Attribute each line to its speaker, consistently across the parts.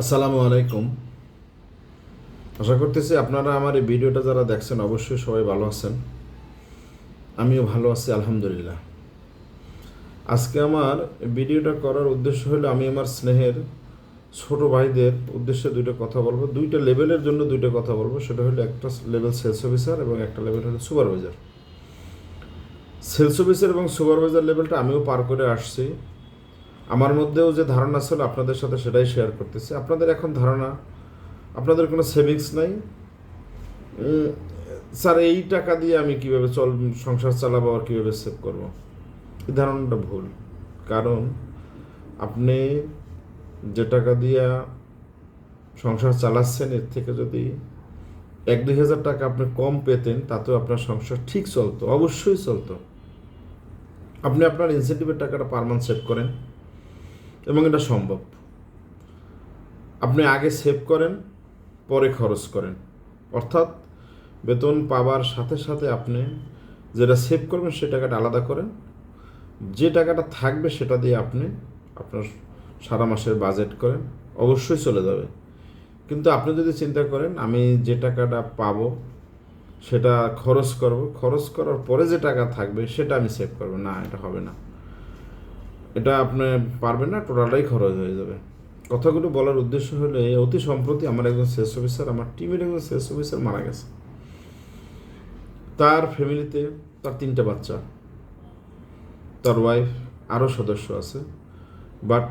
Speaker 1: আসসালামু আলাইকুম। আশা করতেছি আপনারা আমার এই ভিডিওটা যারা দেখছেন অবশ্যই সবাই ভালো আছেন। আমিও ভালো আছি, আলহামদুলিল্লাহ। আজকে আমার ভিডিওটা করার উদ্দেশ্য হলো আমি আমার স্নেহের ছোট ভাইদের উদ্দেশ্যে দুইটা কথা বলব। দুইটা লেভেলের জন্য দুইটা কথা বলব। সেটা হলো একটা লেভেল সেলস অফিসার এবং একটা লেভেল হলো সুপারভাইজার। সেলস অফিসার এবং সুপারভাইজার লেভেলটা আমিও পার করে আসছি। আমার মধ্যেও যে ধারণা ছিল আপনাদের সাথে সেটাই শেয়ার করতেছি। আপনাদের এখন ধারণা, আপনাদের কোনো সেভিংস নাই? স্যার, এই টাকা দিয়ে আমি কীভাবে চল, সংসার চালাবো আর কীভাবে সেভ করব? এই ধারণাটা ভুল। কারণ আপনি যে টাকা দিয়ে সংসার চালাচ্ছেন, এর থেকে যদি এক দুই হাজার টাকা আপনি কম পেতেন, তাতেও আপনার সংসার ঠিক চলতো, অবশ্যই চলতো। আপনি আপনার ইনসেন্টিভের টাকাটা পার মান্থ সেভ করেন। এবং এটা সম্ভব। আপনি আগে সেভ করেন, পরে খরচ করেন। অর্থাৎ বেতন পাবার সাথে সাথে আপনি যেটা সেভ করবেন সে টাকাটা আলাদা করেন। যে টাকাটা থাকবে সেটা দিয়ে আপনি আপনার সারা মাসের বাজেট করেন। অবশ্যই চলে যাবে। কিন্তু আপনি যদি চিন্তা করেন, আমি যে টাকাটা পাবো সেটা খরচ করব, খরচ করার পরে যে টাকা থাকবে সেটা আমি সেভ করব। না, এটা হবে না। এটা আপনি পারবেন না, টোটালটাই খরচ হয়ে যাবে। কথাগুলো বলার উদ্দেশ্য হলে অতি সম্প্রতি আমার একজন সেলস অফিসার আমার টিমের একজন সেলস অফিসার মারা গেছে। তার ফ্যামিলিতে তার তিনটা বাচ্চা, তার ওয়াইফ আরও সদস্য আছে। বাট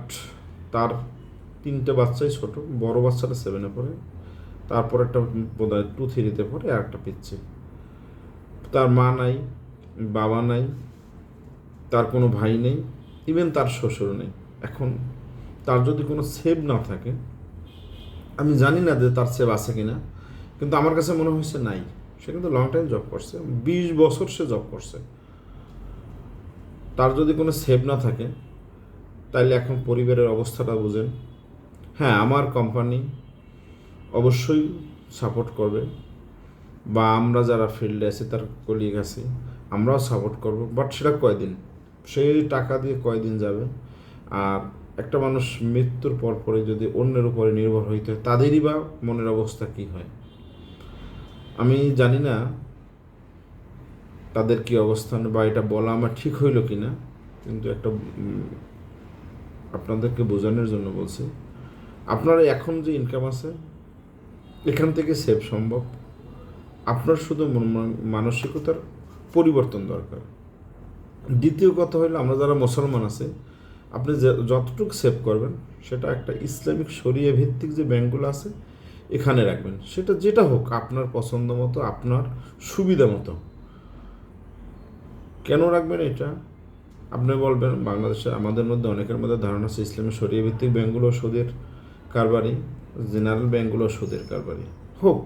Speaker 1: তার তিনটে বাচ্চাই ছোট, বড় বাচ্চাটা সেভেনে পড়ে, তারপর একটা বোধ হয় টু থ্রিতে পড়ে, আর একটা পিচ্ছে। তার মা নাই, বাবা নাই, তার কোনো ভাই নেই ইভেন তার শ্বশুর নেই। এখন তার যদি কোনো সেভ না থাকে, আমি জানি না যে তার সেভ আছে কিনা, কিন্তু আমার কাছে মনে হয়েছে নাই। সে কিন্তু লং টাইম জব করছে, বিশ বছর সে জব করছে। তার যদি কোনো সেভ না থাকে, তাইলে এখন পরিবারের অবস্থাটা বুঝেন। হ্যাঁ আমার কোম্পানি অবশ্যই সাপোর্ট করবে, বা আমরা যারা ফিল্ডে আছি, তার কলিগ আছি, আমরাও সাপোর্ট করব বাট সেটা কয়দিন? সেই টাকা দিয়ে কয়দিন যাবে? আর একটা মানুষ মৃত্যুর পর পরে যদি অন্যের উপরে নির্ভর হইতে হয়, তাদেরই বা মনের অবস্থা কি হয়? আমি জানি না তাদের কি অবস্থান বা এটা বলা আমার ঠিক হইল কি না কিন্তু একটা আপনাদেরকে বোঝানোর জন্য বলছি। আপনার এখন যে ইনকাম আছে, এখান থেকে সেভ সম্ভব। আপনার শুধু মন- মন- মানসিকতার পরিবর্তন দরকার। দ্বিতীয় কথা হলো, আমরা যারা মুসলমান আছে, আপনি যতটুকু সেভ করবেন, সেটা একটা ইসলামিক শরিয়া ভিত্তিক যে ব্যাংকগুলো আছে, এখানে রাখবেন। সেটা যেটা হোক, আপনার পছন্দ মতো, আপনার সুবিধা মতো। কেন রাখবেন এটা? আপনি বলবেন, বাংলাদেশে, আমাদের মধ্যে, অনেকের মধ্যে ধারণা আছে ইসলামের শরিয়া ভিত্তিক ব্যাংকগুলো সুদের কারবারি, জেনারেল ব্যাংকগুলো সুদের কারবারি। হোক,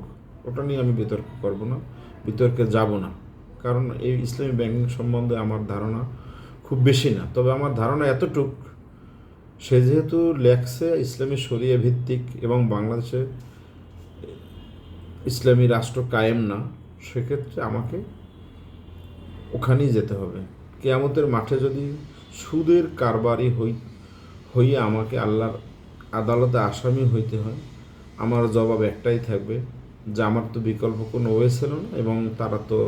Speaker 1: ওটা নিয়ে আমি বিতর্ক করব না, বিতর্কে যাব না। কারণ এই ইসলামী ব্যাংকিং সম্বন্ধে আমার ধারণা খুব বেশি না। তবে আমার ধারণা এতটুক, সে যেহেতু লেখছে ইসলামী শরিয়া ভিত্তিক এবং বাংলাদেশে ইসলামী রাষ্ট্র কায়েম না, সেক্ষেত্রে আমাকে ওখানেই যেতে হবে। কেয়ামতের মাঠে যদি সুদের কারবারি হই, হইয়ে আমাকে আল্লাহর আদালতে আসামি হইতে হয়, আমার জবাব একটাই থাকবে যে আমার তো বিকল্প কোনো ওয়ে ছিল না এবং তারা তো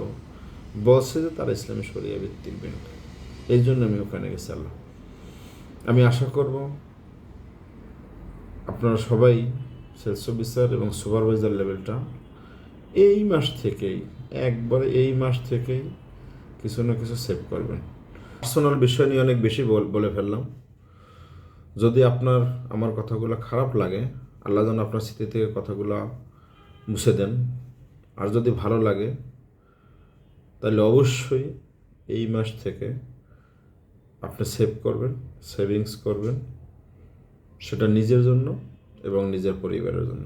Speaker 1: বলছে যে তারা ইসলামী শরিয়া ভিত্তিক ব্যাংক এই জন্য আমি ওখানে গেছি, আল্লাহ। আমি আশা করব আপনারা সবাই সেলস অফিসার এবং সুপারভাইজার লেভেলটা এই মাস থেকেই, একবারে এই মাস থেকেই কিছু না কিছু সেভ করবেন। পার্সোনাল বিষয় নিয়ে অনেক বেশি বলে ফেললাম। যদি আপনার, আমার কথাগুলো খারাপ লাগে, আল্লাহ যেন আপনার স্মৃতি থেকে কথাগুলো মুছে দেন। আর যদি ভালো লাগে তাহলে অবশ্যই এই মাস থেকে আপনি সেভ করবেন সেভিংস করবেন, সেটা নিজের জন্য এবং নিজের পরিবারের জন্য।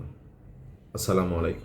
Speaker 1: আসসালামু আলাইকুম।